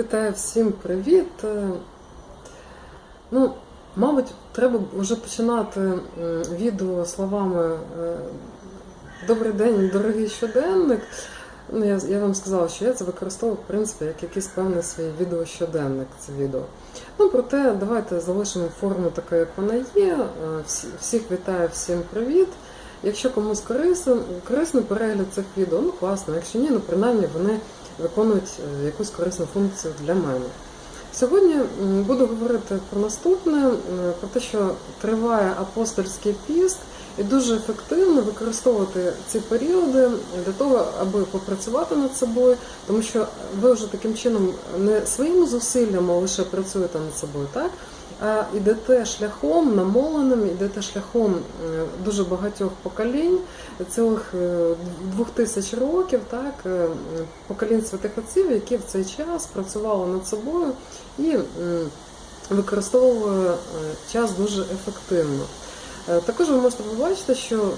Вітаю всім привіт. Е, Ну, мабуть, треба вже починати відео словами е, Добрий день, дорогий щоденник. Ну, я, я вам сказала, що я це використовую в принципі як якийсь певний свій відеощоденник. Це відео. Ну, проте давайте залишимо форму така, як вона є. Е, Всі, всіх вітаю, всім привіт. Якщо комусь корисно, корисний перегляд цих відео, ну класно. Якщо ні, ну принаймні вони виконують е, якусь корисну функцію для мене. Сьогодні буду говорити про наступне, про те, що триває апостольський піст, і дуже ефективно використовувати ці періоди для того, аби попрацювати над собою, тому що ви вже таким чином не своїми зусиллями лише працюєте над собою, так? Йдете шляхом намоленим, йдете шляхом е, дуже багатьох поколінь, цілих е, двох тисяч років, так, е, поколінь святих отців, які в цей час працювали над собою і використовували час дуже ефективно. Також ви можете побачити, що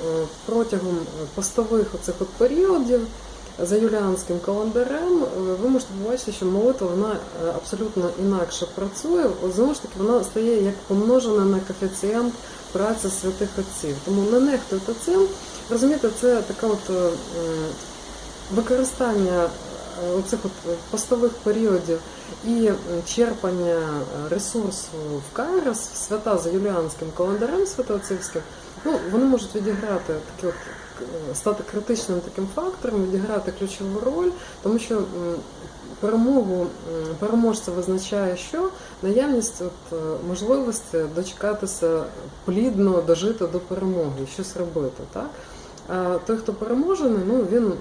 протягом постових оцих от періодів за юліанським календарем е, ви можете побачити, що молитва вона е, абсолютно інакше працює. Знову ж таки, вона стає як помножена на коефіцієнт праці святих отців. Тому не нехтуйте цим. Розумієте, це така от е, використання оцих от постових періодів і черпання ресурсу в Кайрос, свята за юліанським календарем святоотцівським, ну, вони можуть відіграти такі от стати критичним таким фактором, відіграти ключову роль, тому що перемогу переможця визначає, що наявність от, е, можливості дочекатися плідно дожити до перемоги, щось робити. Так? А той, хто переможений, ну він е,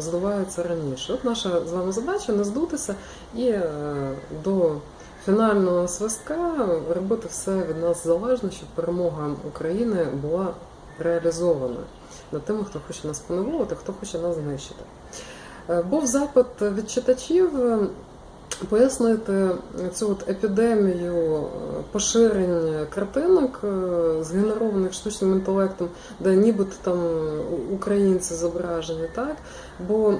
здувається раніше. От наша з вами задача не здутися і е, до фінального свистка робити все від нас залежно, щоб перемога України була реалізована над тими, хто хоче нас поневолити, хто хоче нас знищити. Е, Був запит від читачів е, пояснити цю от епідемію е, поширення картинок, згенерованих штучним інтелектом, де нібито там українці зображені, так? Бо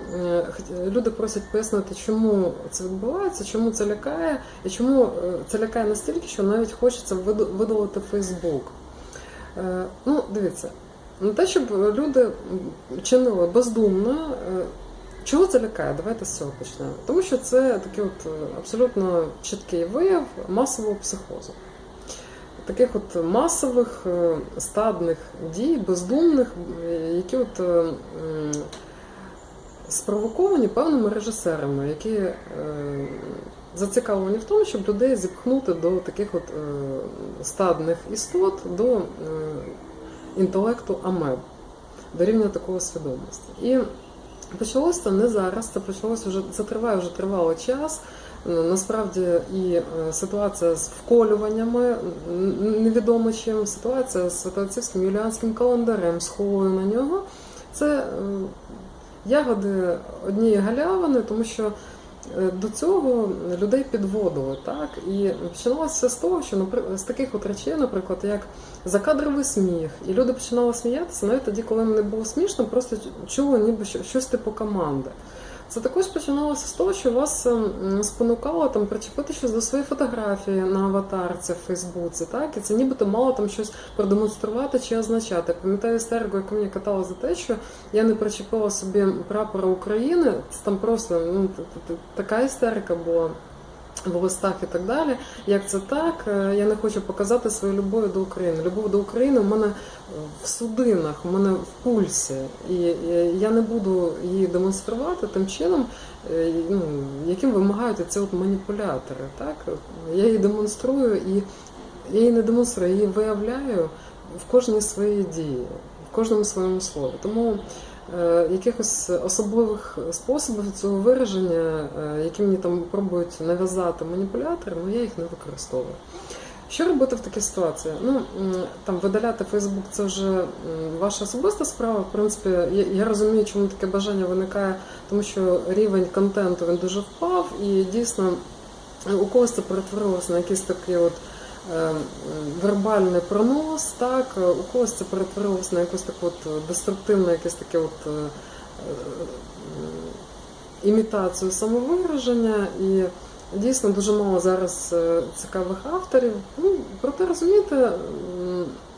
люди просять пояснити, чому це відбувається, чому це лякає, і чому це лякає настільки, що навіть хочеться видалити Фейсбук. Ну, дивіться, не те, щоб люди чинили бездумно. е, Чого це лякає? Давайте з цього почнемо. Тому що це такий от е, абсолютно чіткий вияв масового психозу. Таких от масових е, стадних дій, бездумних, які от спровоковані певними режисерами, які зацікавлені в тому, щоб людей зіпхнути до таких от стадних істот, до інтелекту амеб, до рівня такого свідомості. І почалося це не зараз, це почалося вже це триває вже тривалий час. Е, Насправді і е, ситуація з вколюваннями невідомо чим, ситуація з святоотцівським юліанським календарем, сховою на нього. Це е, ягоди однієї галявини, тому що до цього людей підводили, так? І починалося з того, що з таких от речей, наприклад, як закадровий сміх, і люди починали сміятися навіть тоді, коли їм не було смішно, просто чули ніби що- щось типу команди. Це також починалося з того, що вас ем, спонукало там причепити щось до своєї фотографії на аватарці в Фейсбуці, так? І це нібито мало там щось продемонструвати чи означати. Пам'ятаю істерику, яку мені катала за те, що я не причепила собі прапора України. Це там просто ну, така істерика була. В листах і так далі. Як це так? Е, Я не хочу показати свою любов до України. Любов до України у мене в судинах, у мене в пульсі. І е, я не буду її демонструвати тим чином, е, ну, яким вимагають ці от маніпулятори. Так? Я її демонструю і я її не демонструю, я її виявляю в кожній своїй дії, в кожному своєму слові. Тому е, якихось особливих способів цього вираження, е, які мені там пробують нав'язати маніпулятори, ну я їх не використовую. Що робити в такій ситуації? Ну там видаляти Фейсбук це вже ваша особиста справа. В принципі, я, я розумію, чому таке бажання виникає, тому що рівень контенту він дуже впав, і дійсно е, у когось це перетворилося на якийсь такий от е, вербальний пронос, так, е, у когось це перетворилося на якусь таку от деструктивне, якесь таке от. е, е, Імітацію самовираження, і дійсно дуже мало зараз е, цікавих авторів. Ну, проте розумієте,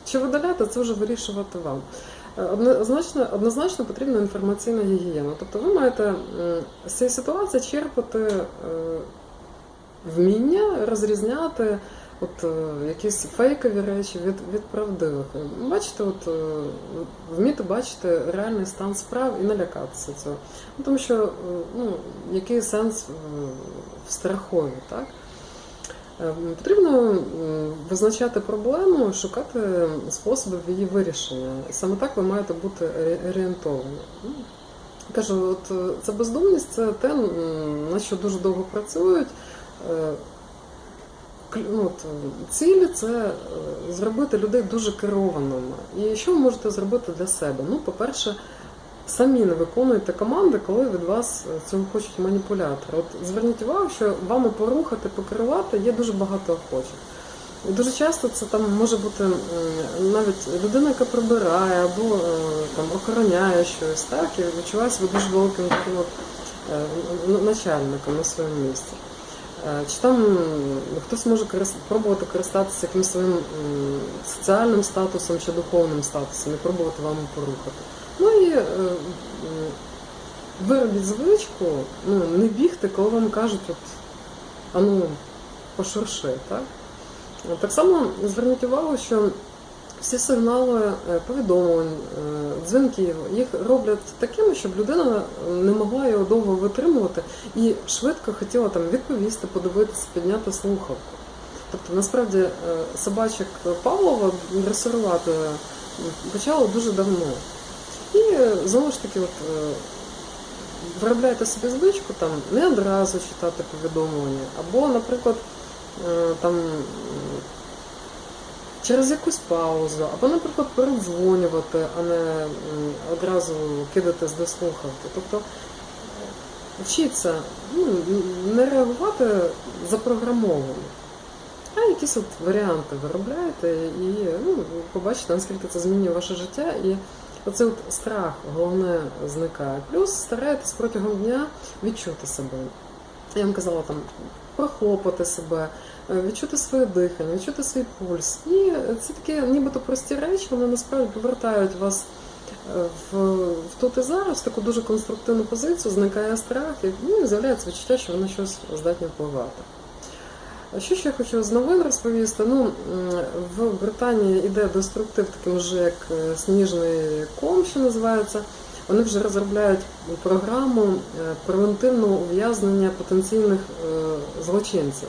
чи видаляти, це вже вирішувати вам. Е, Однозначно, однозначно потрібна інформаційна гігієна. Тобто ви маєте з цієї ситуації черпати е, вміння розрізняти от, е, якісь фейкові речі від, від правдивих. Бачите, от, е, вміти бачити реальний стан справ і не лякатися цього. Ну, тому що е, ну, який сенс в страхові, так? Потрібно визначати проблему, шукати способи її вирішення. Саме так ви маєте бути орієнтовані. Ну, Кажу, от це бездумність це те, на що дуже довго працюють. Ну, е, цілі це е, зробити людей дуже керованими. І що ви можете зробити для себе? Ну, по-перше, самі не виконуєте команди, коли від вас е, цього хочуть маніпулятори. От зверніть увагу, що вами порухати, покерувати є дуже багато охочих. І дуже часто це там може бути навіть людина, яка прибирає або там охороняє щось, так, і відчуває себе дуже великим таким от, начальником на своєму місці. Е, Чи там хтось може пробувати користатися якимось своїм соціальним статусом чи духовним статусом і пробувати вам порухати. Ну і е, виробіть звичку, ну, не бігти, коли вам кажуть, от, а ну, пошурши, так? Так само зверніть увагу, що всі сигнали е, повідомлень, е, дзвінків, їх роблять такими, щоб людина не могла його довго витримувати і швидко хотіла там відповісти, подивитися, підняти слухавку. Тобто, насправді, е, собачок Павлова дресирувати почало дуже давно. І е, знову ж таки, от, е, виробляйте собі звичку там не одразу читати повідомлення, або, наприклад, е, там через якусь паузу, або, наприклад, передзвонювати, а не одразу кидатись до слухавки. Тобто е, вчіться ну, не реагувати запрограмовано. А якісь от варіанти виробляєте і ну, побачите, наскільки це змінює ваше життя. І оцей от страх, головне, зникає. Плюс стараєтесь протягом дня відчути себе. Я вам казала, там прохлопати себе, відчути своє дихання, відчути свій пульс. І ці такі нібито прості речі, вони насправді повертають вас е, в, в тут і зараз, в таку дуже конструктивну позицію, зникає страх, і ну, з'являється відчуття, що ви на щось здатні впливати. Що ще я хочу з новин розповісти? Ну, в Британії йде деструктив, таким вже як е, сніжний ком, що називається. Вони вже розробляють програму е, превентивного ув'язнення потенційних злочинців.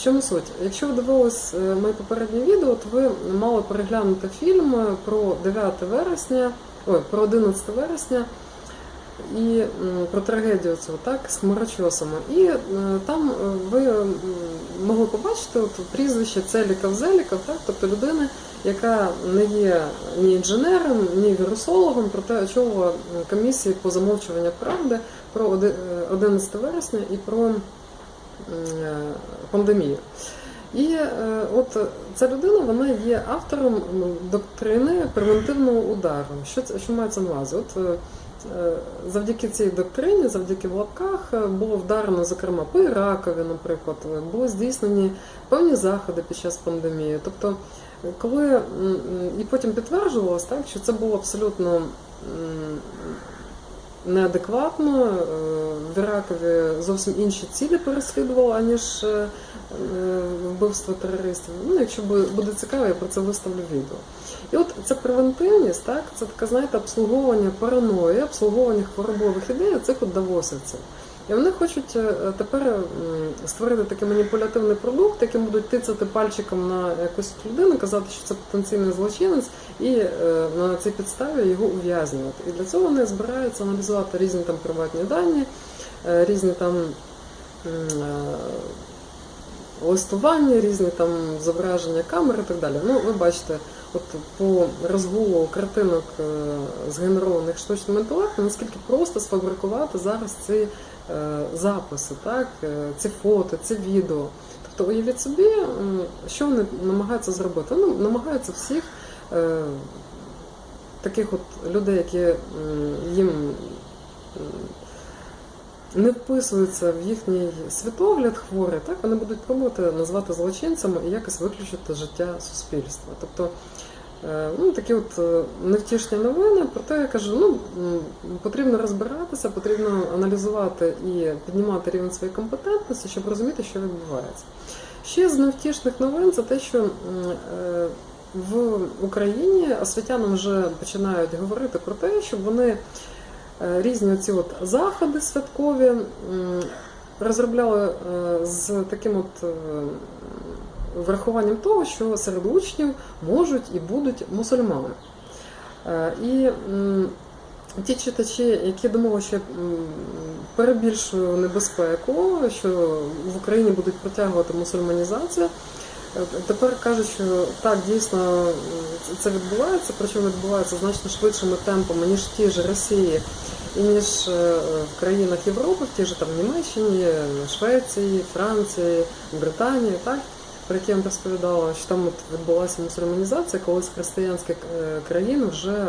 В чому суть? Якщо ви дивились е, моє попереднє відео, то ви мали переглянути фільм про 9 вересня, ой, про 11 вересня і про трагедію цього, так, з хмарочосами. І е, там е, ви могли побачити от, прізвище Целіков Зеліков, так, тобто людини, яка не є ні інженером, ні вірусологом, проте очолила комісії по замовчуванню правди про оди- е, 11 вересня і про пандемію. І е, от ця людина вона є автором доктрини превентивного удару. Що що мається на увазі? От е, е, завдяки цій доктрині, завдяки в лапках, е, було вдарено, зокрема, по Іракові, наприклад, е, були здійснені певні заходи під час пандемії. Тобто, е, коли і потім підтверджувалось, так, що це було абсолютно неадекватно. е, В Іракові зовсім інші цілі переслідувала аніж е, е, вбивство терористів. Ну, якщо буде цікаво, я про це виставлю відео. І от ця превентивність, так, це таке, знаєте, обслуговування параної, обслуговування хворобових ідей цих от давосівців. І вони хочуть е, тепер створити такий маніпулятивний продукт, яким будуть тицяти пальчиком на якусь людину, казати, що це потенційний злочинець, і е, на цій підставі його ув'язнювати. І для цього вони збираються аналізувати різні там приватні дані, е, різні там листування, різні там зображення камер і так далі. Ну, ви бачите, от по розгулу картинок згенерованих штучним інтелектом, наскільки просто сфабрикувати зараз ці записи, так, е, ці фото, ці відео. Тобто уявіть собі, що вони намагаються зробити. Ну, намагаються всіх е, таких от людей, які їм не вписуються в їхній світогляд хворий, так вони будуть пробувати назвати злочинцями і якось виключити життя суспільства. Тобто е, ну, такі от е, невтішні новини, проте я кажу, ну потрібно розбиратися, потрібно аналізувати і піднімати рівень своєї компетентності, щоб розуміти, що відбувається. Ще з невтішних новин це те, що е, в Україні освітянам вже починають говорити про те, щоб вони е, різні ці от заходи святкові розробляли е, з таким от е, врахуванням того, що серед учнів можуть і будуть мусульмани. Е, І ті читачі, які думали, що я перебільшую небезпеку, що в Україні будуть протягувати мусульманізацію, е, тепер кажуть, що так дійсно це- відбувається, причому відбувається значно швидшими темпами, ніж в тій ж Росії і ніж е, в країнах Європи, в тій ж там Німеччині, Швеції, Франції, Британії, так про які я вам розповідала, що там от відбулася мусульманізація, коли з християнських е, країн вже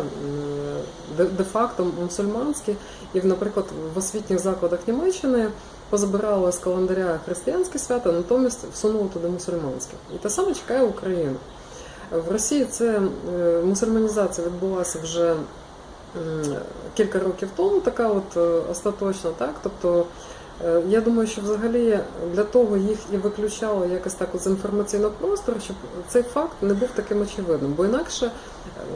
де- де-факто мусульманські, і, наприклад, в освітніх закладах Німеччини позабирали з календаря християнські свята, натомість всунули туди мусульманські. І те саме чекає Україна. В Росії це е, мусульманізація відбулася вже кілька років тому, така от е, остаточна, так? Тобто Я думаю, що взагалі для того їх і виключало якось так з інформаційного простору, щоб цей факт не був таким очевидним. Бо інакше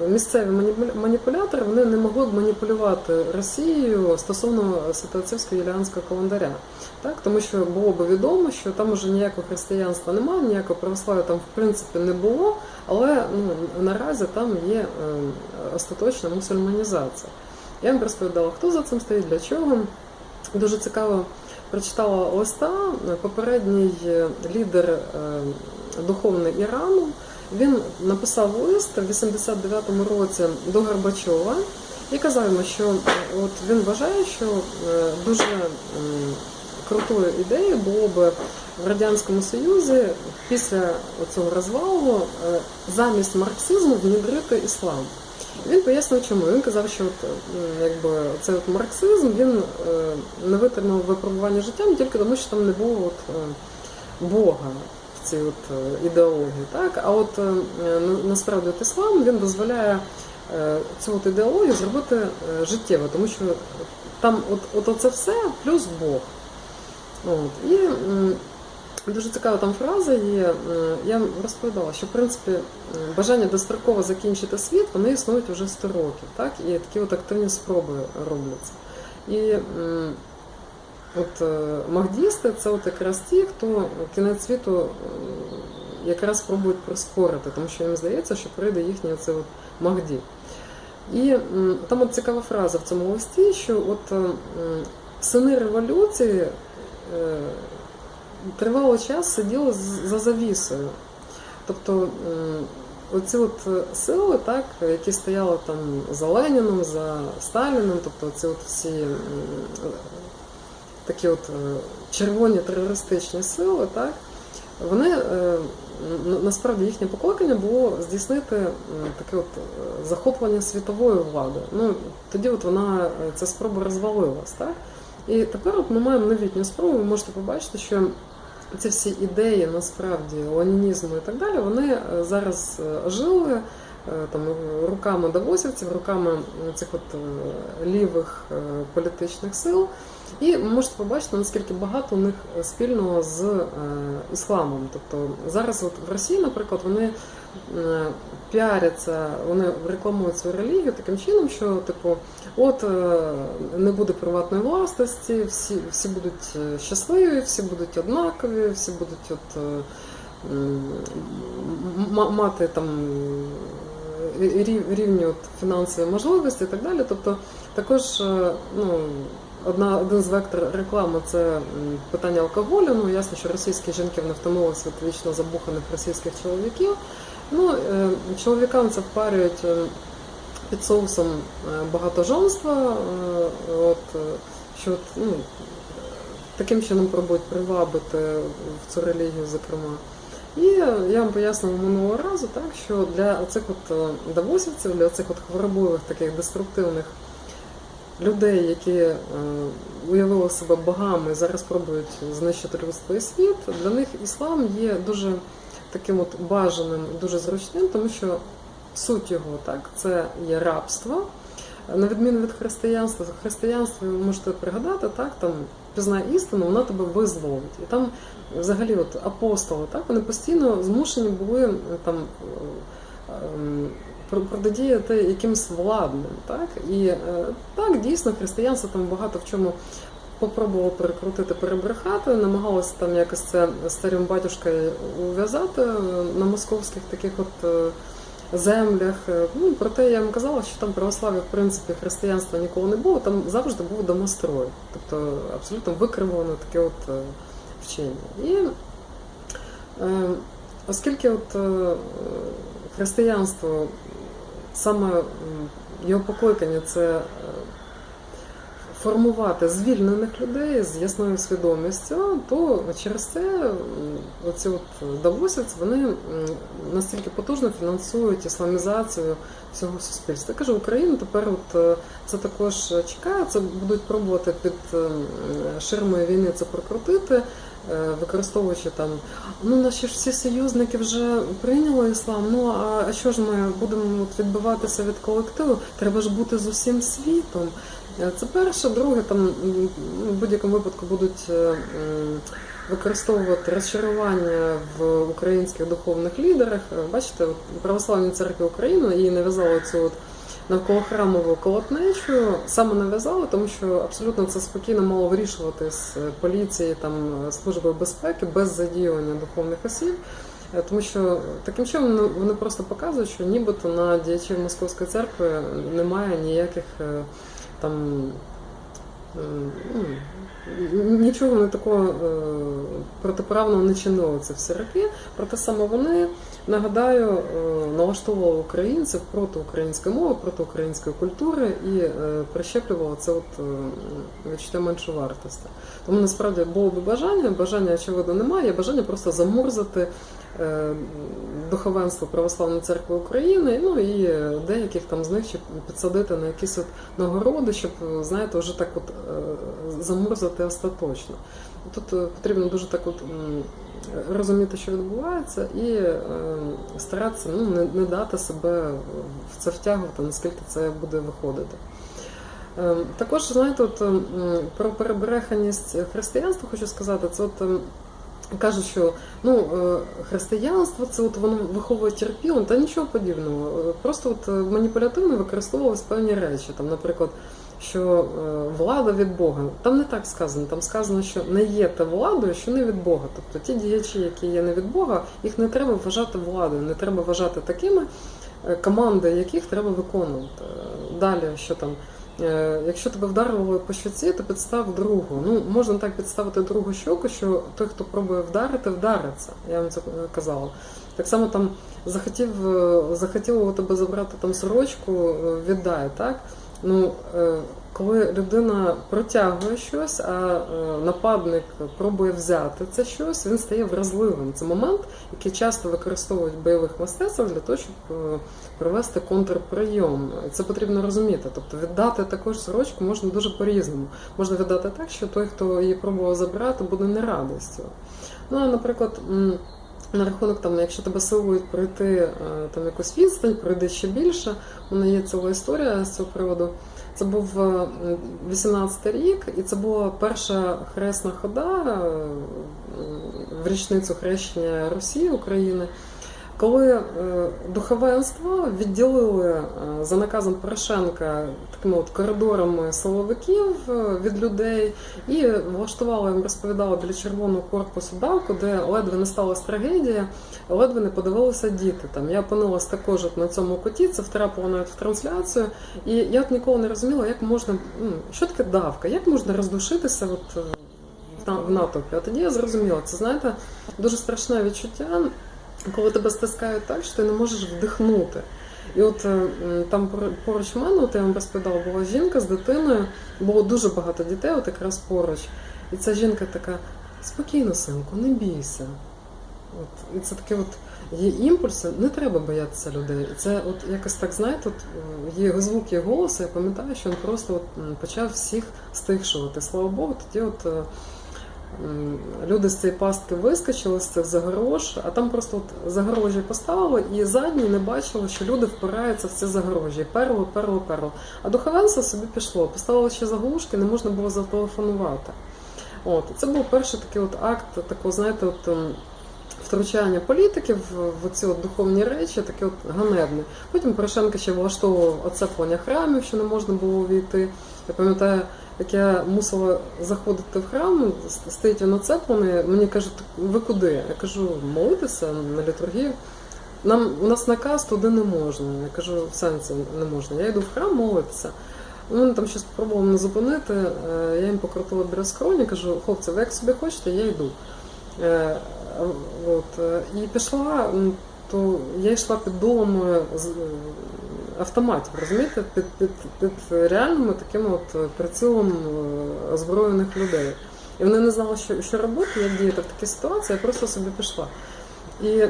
е, місцеві маніпуля- маніпулятори вони не могли б маніпулювати Росією стосовно святоотцівського юліанського календаря. Так? Тому що було б відомо, що там уже ніякого християнства немає, ніякого православ'я там в принципі не було, але ну, наразі там є е, остаточна мусульманізація. Я вам розповідала, хто за цим стоїть, для чого. Дуже цікаво прочитала листа. Попередній е, лідер е, духовний Ірану. Він написав лист в 89-му році до Горбачова і казав йому, що е, от він вважає, що дуже крутою ідеєю було б в Радянському Союзі після цього розвалу замість марксизму внідрити іслам. Він пояснив, чому. Він казав, що от, якби, цей от марксизм він е, не витримав випробування життям тільки тому, що там не було от, е, Бога в цій от е, ідеології. Так? А от е, насправді от іслам він дозволяє е, цю от ідеологію зробити е, життєво, тому що там от, от оце все плюс Бог. От. І Дуже цікава там фраза є. Е, Я розповідала, що в принципі е, бажання достроково закінчити світ, вони існують вже 100 років, так? І такі от активні спроби робляться. І от е, махдісти це от якраз ті, хто кінець світу якраз пробують прискорити, тому що їм здається, що прийде їхній оце от Махді. І там от цікава фраза в цьому листі, що от сини революції. Е, тривалий час сиділи за завісою. Тобто м, оці от е, сили, так, які стояли там за Леніном, за Сталіном, тобто ці от всі е, такі от е, червоні терористичні сили, так, вони е, насправді їхнє покликання було здійснити таке от е, захоплення світової влади. Ну, тоді от вона е, ця спроба розвалилась. Так? І тепер от ми маємо новітню спробу, ви можете побачити, що ці всі ідеї насправді ленінізму і так далі, вони е, зараз жили е, там руками давосівців, руками цих от е, лівих е, політичних сил. І можете побачити, наскільки багато у них спільного з е, ісламом. Тобто зараз от в Росії, наприклад, вони е, піаряться, вони рекламують свою релігію таким чином, що типу, от е, не буде приватної власності, всі, всі будуть е, щасливі, всі будуть однакові, всі будуть от, е, мати там е, рівні от фінансові можливості і так далі. Тобто також е, ну, одна, один з вектор реклами це питання алкоголю. Ну ясно, що російські жінки не втомилися від вічно забуханих російських чоловіків. Ну, е, чоловікам це впарюють е, під соусом е, багатожонства, от, що ну, таким чином пробують привабити в цю релігію, зокрема. І я вам пояснила минулого разу, так, що для оцих от давосівців, для цих от хворобливих таких деструктивних людей, які уявили себе богами і зараз пробують знищити людство і світ, для них іслам є дуже таким от бажаним, дуже зручним, тому що суть його так це є рабство. На відміну від християнства, християнство ви можете пригадати, так там пізнай істину, вона тебе визволить. І там взагалі от апостоли, так вони постійно змушені були е, там е, протидіяти якимсь владним. Так? І е, так, дійсно, християнство там багато в чому попробувало перекрутити, перебрехати, намагалося там якось це старим батюшкою ув'язати на московських таких от. е, Землях, Е, ну проте я вам казала, що там православ'я, в принципі, християнства ніколи не було, там завжди був домострой, тобто абсолютно викривлено таке от е, вчення. І оскільки от християнство саме його покликання це формувати звільнених людей з ясною свідомістю, то через це оці от давосівці вони настільки потужно фінансують ісламізацію всього суспільства. Я кажу, Україну тепер от е, це також чекає, це будуть пробувати під ем, ширмою війни це прокрутити. е, Використовуючи там, ну наші ж всі союзники вже прийняли іслам. Ну а що ж ми будемо відбиватися від колективу? Треба ж бути з усім світом. Е, Це перше, друге, там в будь-якому випадку будуть е, використовувати розчарування в українських духовних лідерах. Е, Бачите, православні церкви України її нав'язали цю от навколохрамову колотнечу, саме нав'язали, тому що абсолютно це спокійно мало вирішувати з поліції, там службою безпеки без задіювання духовних осіб. Тому що таким чином ну, вони просто показують, що нібито на діячів Московської церкви немає ніяких там ну, нічого не такого е, протиправного не чинило це всі роки. Проте саме вони, нагадаю, е, налаштовували українців проти української мови, проти української культури і е, прищеплювали це от відчуття меншовартості. Тому насправді було би бажання, бажання очевидно немає, бажання просто замурзати духовенство Православної церкви України, ну і е, деяких там з них ще підсадити на якісь от нагороди, щоб знаєте, вже так от е, замурзати остаточно. Тут е, потрібно дуже так от розуміти, що відбувається, і е, старатися ну, не, дати себе в це втягувати, наскільки це буде виходити. Е, Також, знаєте, от, про перебреханість християнства хочу сказати, це от кажуть, що ну, е, християнство це от воно виховує терпіло, та нічого подібного. Е, Просто от е, маніпулятивно використовувались певні речі. Там, наприклад, що влада від Бога. Там не так сказано. Там сказано, що не є та владою, що не від Бога. Тобто ті діячі, які є не від Бога, їх не треба вважати владою, не треба вважати такими, команди яких треба виконувати. Далі, що там. Е, Якщо тебе вдарило по щоці, то підстав другу. Ну, можна так підставити другу щоку, що той, хто пробує вдарити, вдариться. Я вам це е, казала. Так само там захотів, е, захотіло тебе забрати там сорочку, віддай, так? Ну, е, коли людина протягує щось, а е, нападник пробує взяти це щось, він стає вразливим. Це момент, який часто використовують в бойових мистецтвах для того, щоб е, провести контрприйом. Це потрібно розуміти. Тобто віддати також сорочку можна дуже по-різному. Можна віддати так, що той, хто її пробував забрати, буде не цього. Ну, а, наприклад, на рахунок там, якщо тебе силують пройти е, там якусь відстань, пройди ще більше. У мене є ціла історія з цього приводу. Це був е, 18 рік, і це була перша хресна хода е, в річницю хрещення Росії України. Коли е, духовенство відділили е, за наказом Порошенка такими от коридорами силовиків е, від людей і влаштували, їм розповідали біля червоного корпусу давку, де ледве не сталася трагедія, ледве не подивилися діти. Там я опинилась також на цьому коті, це втрапило навіть в трансляцію. І я от ніколи не розуміла, як можна ну, що таке давка, як можна роздушитися от, в натовпі. А тоді я зрозуміла, це знаєте, дуже страшне відчуття коли тебе стискають так, що ти не можеш вдихнути. І от е, там пор- поруч мене, от я вам розповідала, була жінка з дитиною, було дуже багато дітей, от якраз поруч. І ця жінка така: спокійно, синку, не бійся. От, і це таке от є імпульси, не треба боятися людей. І це от якось так, знаєте, от е, є звук є голосу, я пам'ятаю, що він просто от, почав всіх стихшувати. Слава Богу, тоді от. Люди з цієї пастки вискочили з цих загорож, а там просто от загорожі поставили, і задні не бачили, що люди впираються в ці загорожі. Перло, перло, перло. А духовенство собі пішло. Поставили ще заглушки, не можна було зателефонувати. От, це був перший такий от акт такого, знаєте, от, ем, втручання політиків в ці от духовні речі, таке от ганебне. Потім Порошенко ще влаштовував оцеплення храмів, що не можна було увійти. Я пам'ятаю, як я мусила заходити в храм, стоїть він оцеплений, мені кажуть, ви куди? Я кажу, молитися на літургію. Нам у нас наказ туди не можна. Я кажу, в сенсі не можна. Я йду в храм молитися. Вони там щось спробували мене зупинити. е, Я їм покрутила біля скроні, кажу, хлопці, ви як собі хочете, я йду. Е, От, е, і пішла, то я йшла під дулами з- е, автоматів, розумієте, під, під, під реальними такими от е, прицілом е, озброєних людей. І вони не знали, що, що робити, як діяти в такій ситуації, я просто собі пішла. І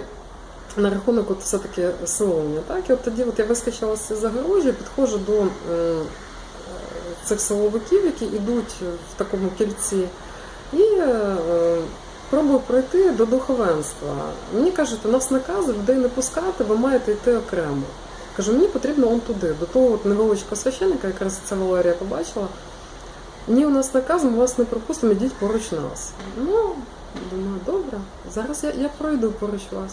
на рахунок от все-таки силування. Так? І от тоді от я вискочила з загорожі, підходжу до е, цих силовиків, які йдуть в такому кільці, і е, пробую пройти до духовенства. Мені кажуть, у нас накази людей не пускати, ви маєте йти окремо. Кажу, мені потрібно он туди, до того от невеличкого священника, якраз це Валерія побачила. Ні, у нас наказ, ми вас не пропустимо, йдіть поруч нас. Ну, думаю, добре, зараз я, я пройду поруч вас.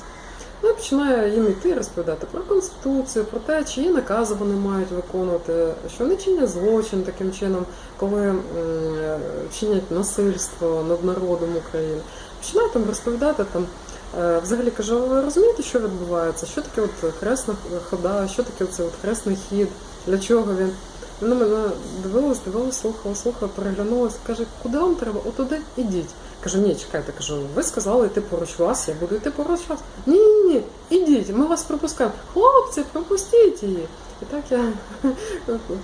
Ну, і починаю їм йти розповідати про конституцію, про те, чиї накази вони мають виконувати, що вони чинять злочин таким чином, коли м, чинять насильство над народом України. Починаю там розповідати там. е, Взагалі кажу, ви розумієте, що відбувається? Що таке от хресна хода, що таке оце от хресний хід, для чого він? Вона мене дивилась, дивилась, слухала, слухала, переглянулась, каже, куди вам треба? Отуди ідіть. Кажу, ні, чекайте, кажу, ви сказали йти поруч вас, я буду йти поруч вас. Ні, ні, ні, ідіть, ми вас пропускаємо. Хлопці, пропустіть її. І так я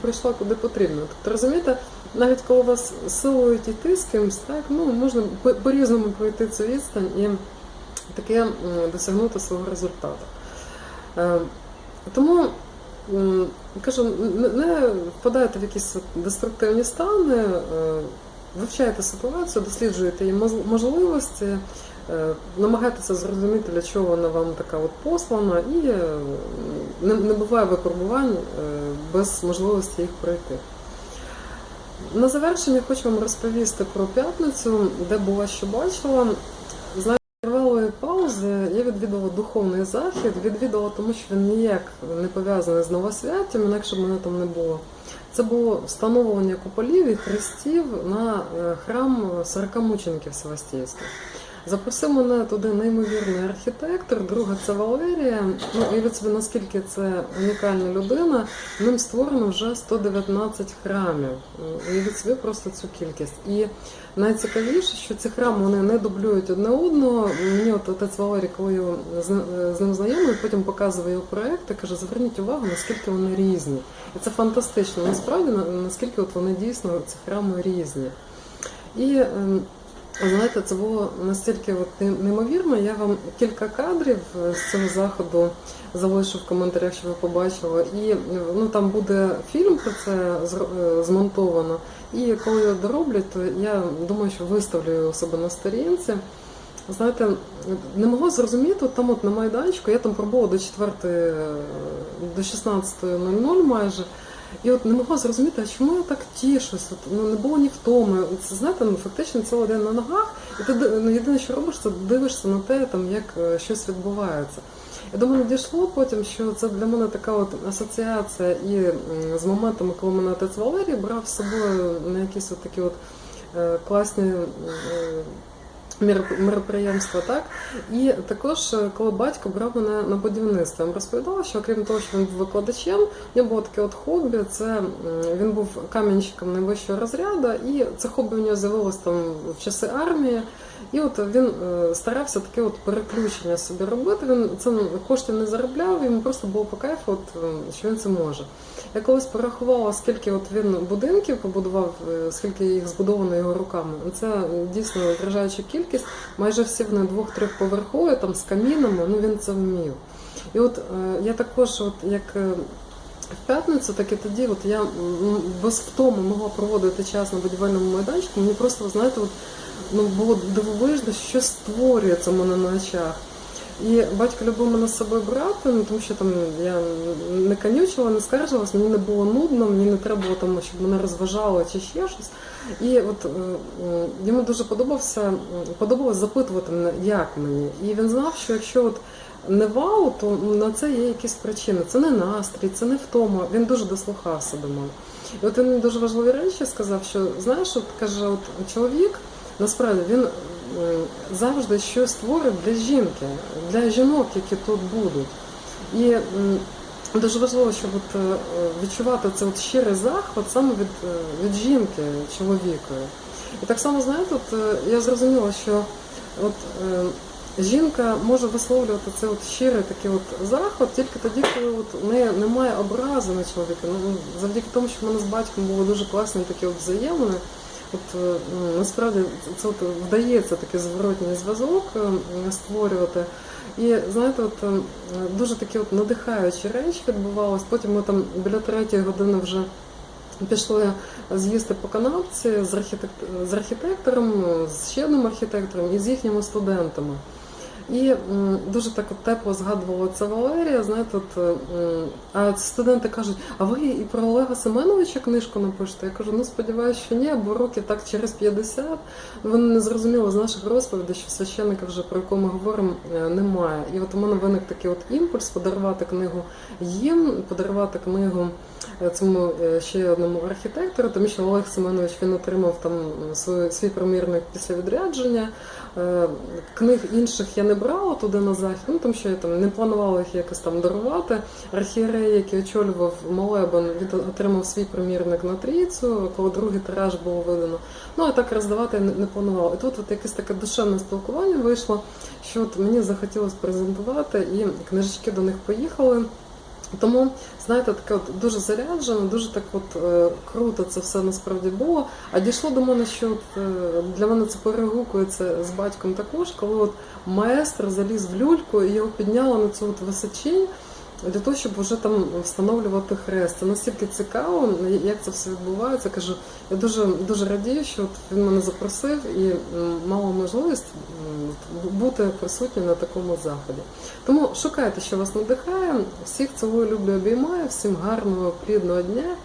прийшла куди потрібно. Тобто, розумієте, навіть коли вас силують іти з кимось, так, ну, можна по- по-різному пройти цю відстань і таке досягнути свого результату. Е, Тому кажу, не- не впадайте в якісь деструктивні стани, е, вивчайте ситуацію, досліджуєте її можливості, намагаєтеся намагайтеся зрозуміти, для чого вона вам така от послана, і е, не, буває випробувань е, без можливості їх пройти. На завершення хочу вам розповісти про п'ятницю, де була що бачила. Тривалої паузи я відвідала духовний захід, відвідала тому, що він ніяк не пов'язаний з новосвяттям, інакше б мене там не було. Це було встановлення куполів і хрестів на е, храм 40 мучеників Севастійських. Запросив мене туди неймовірний архітектор, друга це Валерія. Ну, уявіть собі, наскільки це унікальна людина. Ним створено вже 119 храмів. Уявіть собі просто цю кількість. І найцікавіше, що ці храми вони не дублюють одне одного. Мені от отець Валерій, коли його з ним- знайомий, потім показує його проекти, каже, зверніть увагу, наскільки вони різні. І це фантастично. Насправді наскільки от вони дійсно ці храми різні. І ем, знаєте, це було настільки от неймовірно. Я вам кілька кадрів е, з цього заходу залишу в коментарях, що ви побачили. І ну там буде фільм про це е, змонтовано. І коли його дороблять, то я думаю, що виставлю його себе на сторінці. Знаєте, не могла зрозуміти, от там от на майданчику, я там пробула до 4, до 16.00 майже. І от не могла зрозуміти, а чому я так тішусь? От, ну, не було ні втоми. Це знаєте, ну фактично цілий день на ногах, і ти ну, єдине, що робиш, це дивишся на те, там як е, щось відбувається. І до мене дійшло потім, що це для мене така от асоціація і з моментами, коли мене отець Валерій брав з собою на якісь от такі от е, класні. Мероприємства, так і також е, коли батько брав мене на будівництво, я розповідала, що окрім того, що він був викладачем, в нього було таке от хобі. Це він був кам'янщиком найвищого розряду, і це хобі у нього з'явилось там в часи армії. І от він е, старався таке от переключення собі робити. Він це коштів не заробляв, йому просто було по кайфу, от, що він це може. Я колись порахувала, скільки от він будинків побудував, е, скільки їх збудовано його руками. Це дійсно вражаюча кількість. Кількість, майже всі вони двох-трьохповерхові, там з камінами, ну він це вмів. І от е, я також, от як е, в п'ятницю, так і тоді, от я без втоми могла проводити час на будівельному майданчику. Мені просто, знаєте, от, ну, було дивовижно, що створюється в мене на очах. І батько любив мене з собою брати, ну, тому що там я не конючила, не скаржилась, мені не було нудно, мені не треба було там, щоб мене розважало чи ще щось. І от е, е, йому дуже подобався, подобалось запитувати мене, як мені. І він знав, що якщо от не вау, то на це є якісь причини. Це не настрій, це не втома. Він дуже дослухався до мене. І от він дуже важливі речі сказав, що знаєш, от каже, от чоловік насправді він завжди щось створить для жінки, для жінок, які тут будуть. І дуже важливо, щоб от, е, відчувати це от щирий захват саме від, е, від жінки, чоловікові. І так само, знаєте, от, е, я зрозуміла, що от, е, жінка може висловлювати це от щирий такий от захват тільки тоді, коли от у неї немає образи на чоловіка. Ну, завдяки тому, що в мене з батьком були дуже класні такі от взаємини. От е, насправді це- це от вдається такий зворотній зв'язок е, створювати. І знаєте, от е, дуже такі от надихаючі речі відбувалися. Потім ми там біля третьої години вже пішли з'їсти по канапці з, архітект... з архітектором, з ще одним архітектором і з їхніми студентами. І дуже так от тепло згадувала це Валерія. Знаєте, от, а студенти кажуть, а ви і про Олега Семеновича книжку напишете? Я кажу, ну сподіваюся, що ні, бо років так через 50 вони не зрозуміли з наших розповідей, що священника вже про якого ми говоримо е, немає. І от у мене виник такий от імпульс подарувати книгу їм, подарувати книгу е, цьому е, ще одному архітектору, тому що Олег Семенович він отримав там свій, свій примірник після відрядження. Е, Книг інших я не брала туди на захід, ну тому що я там не планувала їх якось там дарувати. Архієрей, який очолював молебен, він отримав свій примірник на трійцю, коли другий тираж було видано. Ну а так роздавати я не планувала. І тут от якесь таке душевне спілкування вийшло, що от мені захотілося презентувати, і книжечки до них поїхали. Тому, знаєте, таке от дуже заряджено, дуже так от е, круто це все насправді було. А дійшло до мене, що от, е, для мене це перегукується з батьком також, коли от маестро заліз в люльку і його підняли на цю от височинь для того, щоб вже там встановлювати хрест. Це настільки цікаво, як це все відбувається. Кажу, я дуже дуже радію, що от він мене запросив і мала можливість бути присутнім на такому заході. Тому шукайте, що вас надихає. Всіх цілую, люблю, обіймаю. Всім гарного, плідного дня.